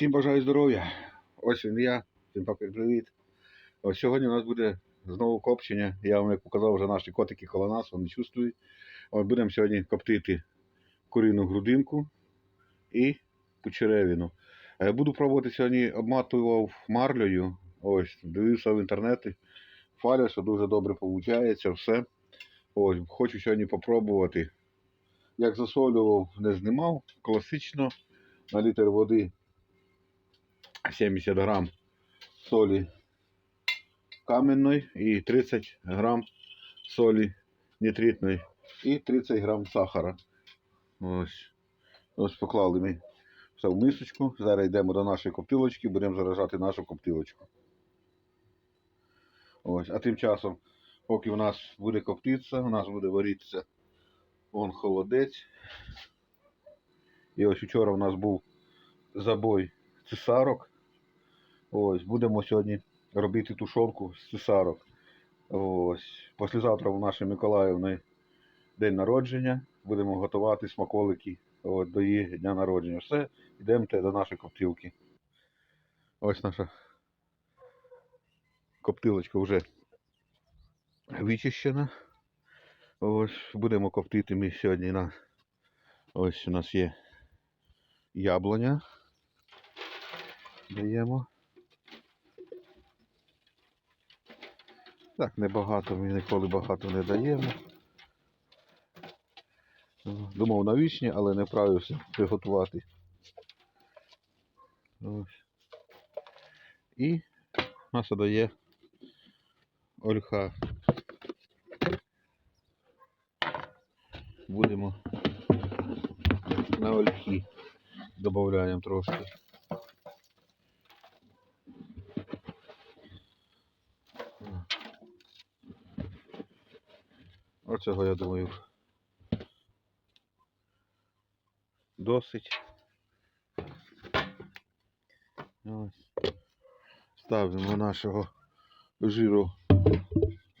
Всім бажаю здоров'я. Ось він я. Всім папір привіт. Ось сьогодні у нас буде знову копчення. Я вам як показав, вже наші котики коло нас, вони чувствують. От будемо сьогодні коптити курину грудинку і кучеревину. Е, Буду пробувати сьогодні обматував марлею. Ось, дивився в інтернеті. Фаля, що дуже добре виходить, все. Ось, хочу сьогодні попробувати. Як засолював, не знімав. Класично на літр води 70 грам солі каменної і 30 грам солі нитритної і 30 грам сахара. Ось. Ось поклали ми все в мисочку. Зараз йдемо до нашої коптилочки, будемо заражати нашу коптилочку. Ось. А тим часом, поки у нас буде коптитися, у нас буде варитися он холодець. І ось вчора у нас був забой цесарок. Ось, будемо сьогодні робити тушонку з цесарок. Ось, післязавтра у нашої Миколаївни день народження. Будемо готувати смаколики от, до її дня народження. Все, йдемо до нашої коптилки. Ось наша коптилочка вже вичищена. Ось, будемо коптити ми сьогодні на. Ось у нас є яблуня. Даємо. Так, небагато, ми ніколи багато не даємо. Думав на вічні, але не вправився приготувати. Ось. І нас дає ольха. Будемо на ольхи додаємо трошки. Оцього, я думаю, досить. Ось. Ставимо нашого жиру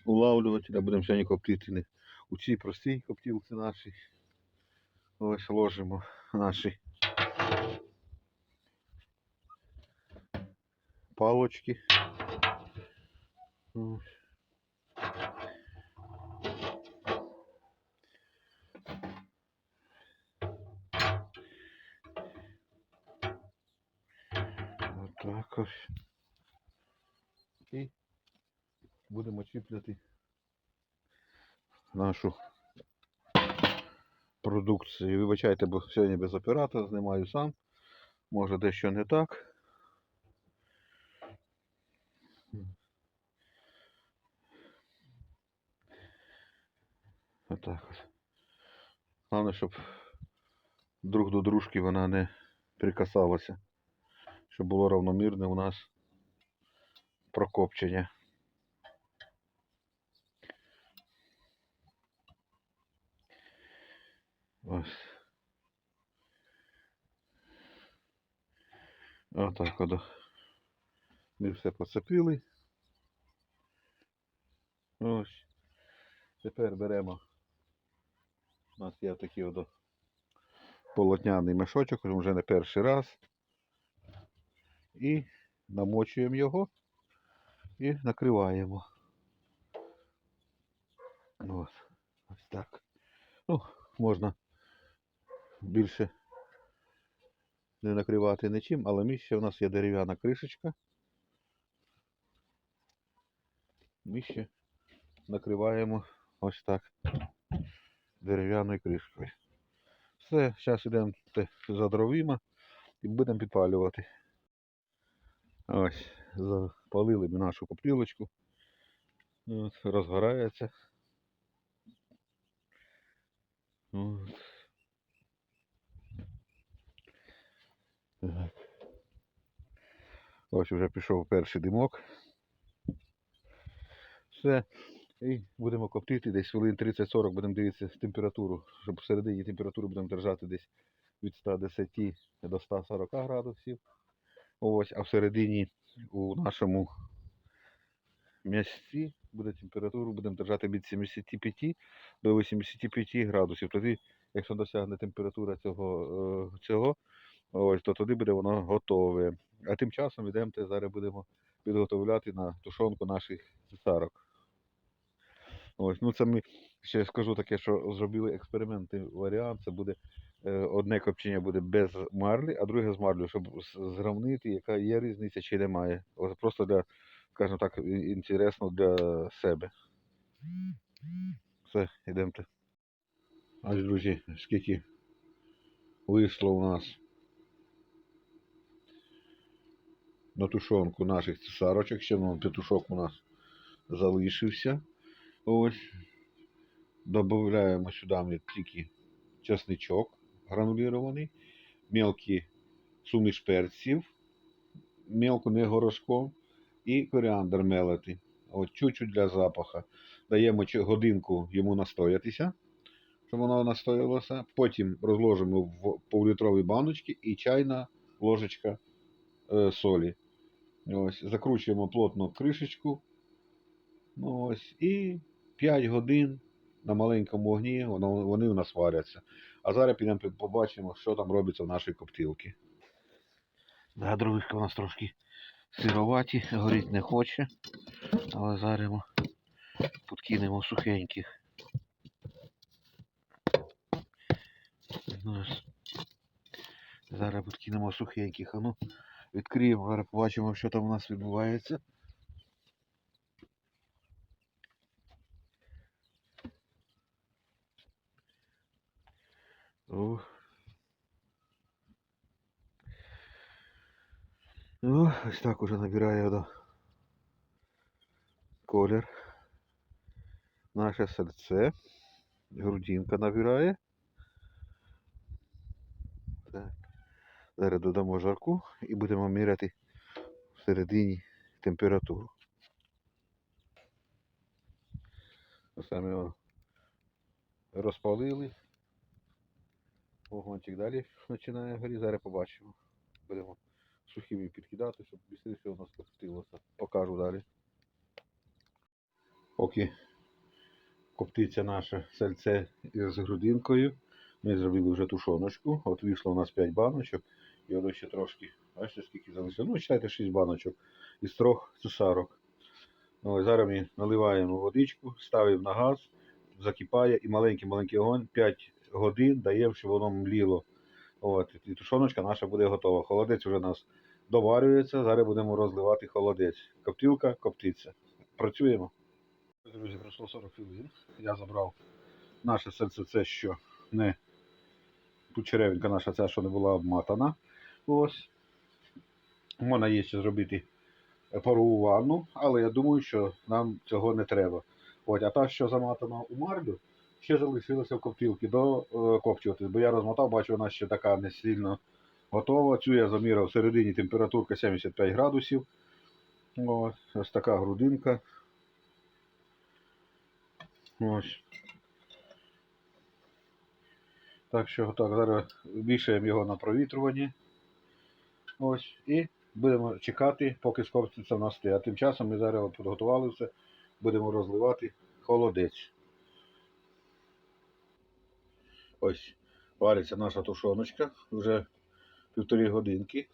улавлювателя. Будемо сьогодні коптити у цій простій коптілці нашій. Ось ложимо наші палочки. Ось. Будемо нашу продукцію. Вибачайте, бо сьогодні без оператора знімаю сам. Може дещо не так. Отак от. Головне, щоб друг до дружки вона не прикасалася. Щоб було равномірне у нас прокопчення. Ось. Отак от. Ми все поцепили. Ось. Тепер беремо. У нас є такий от полотняний мешочок, вже не перший раз. І намочуємо його і накриваємо. Ось, ось так. Ну, можна більше не накривати нічим, але ми ще у нас є дерев'яна кришечка. Ми ще накриваємо ось так дерев'яною кришкою. Все, зараз йдемо за дровима і будемо підпалювати. Ось, запалили ми нашу коптилочку. От, розгорається. От. Так. Ось вже пішов перший димок. Все. І будемо коптити десь хвилин 30-40, будемо дивитися температуру, щоб всередині температуру будемо держати десь від 110 до 140 градусів. Ось, а всередині у нашому м'ясці буде температуру, будемо держати від 75 до 85 градусів. Тоді, якщо досягне температура цього, е, цього Ось, то тоді буде воно готове. А тим часом йдемо, зараз будемо підготовляти на тушонку наших цесарок. Ось, ну це ми ще скажу таке, що зробили експериментний варіант. Це буде е, одне копчення буде без марлі, а друге з марлю, щоб зрівнити, яка є різниця чи немає. Ось просто для, скажімо так, інтересно для себе. Все, йдемте. Ось, друзі, скільки вийшло у нас на тушонку наших цесарочок. Ще ну, петушок у нас залишився. Ось. Добавляємо сюди тільки чесничок гранулірований, мелкі суміш перців, мелко не горошком і коріандр мелити. От чуть-чуть для запаха. Даємо годинку йому настоятися, щоб воно настоялося. Потім розложимо в півлітрові баночки і чайна ложечка е, солі. Ось, закручуємо плотно кришечку. Ну, ось, і 5 годин на маленькому воно, вони у нас варяться. А зараз підемо побачимо, що там робиться в нашій коптилці. Да, дровишка у нас трошки сироваті, горіть не хоче. Але зараз підкинемо сухеньких. Ну. Зараз підкинемо сухеньких. А ну, відкриємо, побачимо, що там у нас відбувається. О. Ну, ось так уже набирає да, колір. Наше серце. Грудинка набирає. Так. Зараз додамо жарку і будемо міряти всередині температуру. Ми його розпалили. Вогончик далі починає горіти. Зараз побачимо. Будемо сухими підкидати, щоб швидше у нас коптилося. Покажу далі. Поки коптиться наше сальце із грудинкою. Ми зробили вже тушоночку. От вийшло у нас 5 баночок. І воно ще трошки. Бачите, скільки залишилося? Ну, читайте 6 баночок із трьох цесарок. Ну, зараз ми наливаємо водичку, ставимо на газ, закипає і маленький-маленький огонь 5 годин даємо, щоб воно мліло. От, і тушоночка наша буде готова. Холодець вже у нас доварюється. Зараз будемо розливати холодець. Коптилка коптиться. Працюємо. Друзі, пройшло 40 хвилин. Я забрав наше серце, це що не тут черевинка наша, ця, що не була обматана. Ось. Можна є ще зробити парову ванну, але я думаю, що нам цього не треба. От, а та, що заматана у марлю, ще залишилася в коптилці до е. Бо я розмотав, бачу, вона ще така не сильно готова. Цю я заміряв всередині температурка 75 градусів. Ось, ось така грудинка. Ось. Так що так, зараз вішаємо його на провітрювання. Ось. І будемо чекати, поки скоптиться в нас те. А тим часом ми зараз підготували все, будемо розливати холодець. Ось вариться наша тушоночка вже півтори годинки.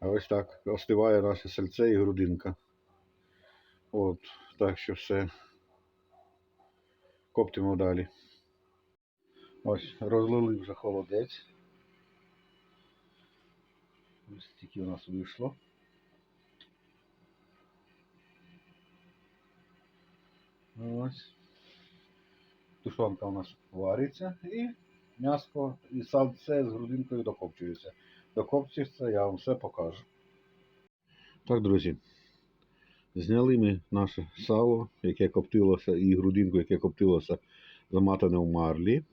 А ось так остиває наше сальце і грудинка. От, так що все. Коптимо далі. Ось, розлили вже холодець. Ось тільки у нас вийшло. Ось. Тушонка у нас вариться і м'ясо і сальце з грудинкою докопчується. Докопчується, я вам все покажу. Так, друзі. Зняли ми наше сало, яке коптилося, і грудинку, яке коптилося заматане в марлі.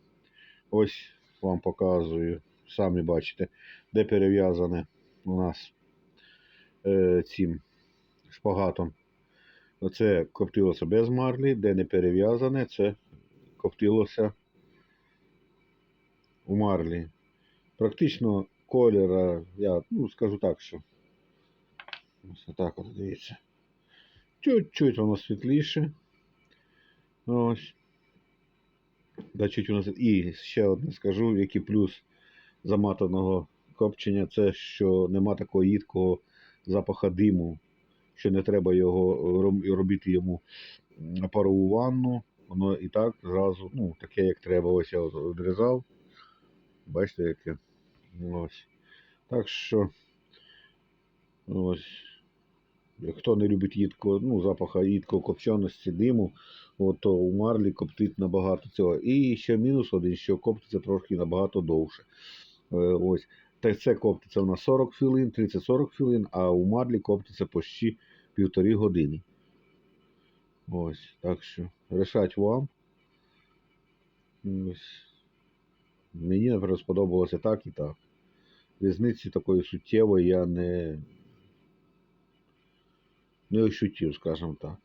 Ось вам показую, самі бачите, де перев'язане у нас е, цим шпагатом. Оце коптилося без марлі, де не перев'язане, це коптилося у марлі. Практично кольора, я ну, скажу так, що ось отак от дивіться. Чуть-чуть воно світліше. Ось. Да, чуть у нас... І ще одне скажу, який плюс заматаного копчення, це що нема такого їдкого запаха диму, що не треба його робити йому парову ванну. Воно і так зразу, ну, таке, як треба. Ось я відрізав. Бачите, яке. Ось. Так що ось. Хто не любить їдкого, ну, запаха їдкого копченості, диму, от, то у марлі коптить набагато цього. І ще мінус один, що коптиться трошки набагато довше. Е, Ось. Та це коптиться у нас 40 хвилин, 30-40 хвилин, а у марлі коптиться почти півтори години. Ось, так що рішать вам. Ось. Мені, наприклад, сподобалося так і так. Різниці такої суттєвої я не, не ощутив, скажімо так.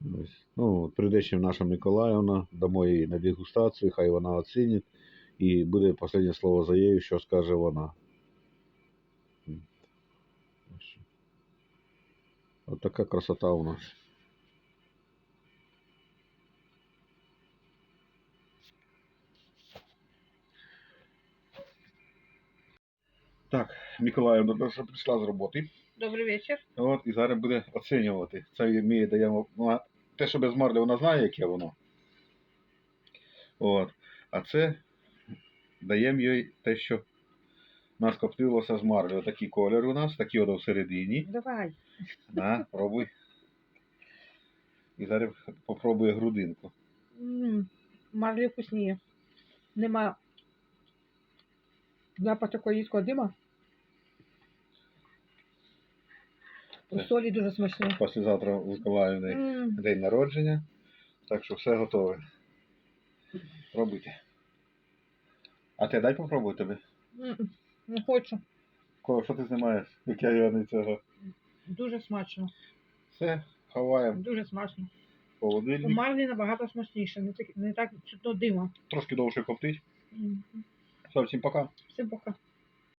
Ось. Ну, прийде ще наша Миколаївна, дамо їй на дегустацію, хай вона оцінить. І буде останнє слово за нею, що скаже вона. От така красота у нас. Так, Миколаївна прийшла з роботи. Добрий вечір. От, і зараз буде оцінювати. Це ми даємо. вона- Те, що без марлі, вона знає, яке воно. От. А це даємо їй те, що нас коптилося з марлі. Отакий колір у нас, такий от всередині. Давай. На, пробуй. І зараз попробує грудинку. Марлі вкусніє. Нема запах такого їдкого дима. У солі дуже смачне. Післязавтра у Миколаївни М, день народження. Так що все готове. Пробуйте. А ти дай попробуй тобі. м, Не хочу. Кого, що ти знімаєш? Як я його не цього. Дуже смачно. Все, ховаємо Дуже смачно. холодильник. Марлі набагато смачніше, не так, не так чутно дима. Трошки довше коптить. М, Все, всім пока. Всім пока.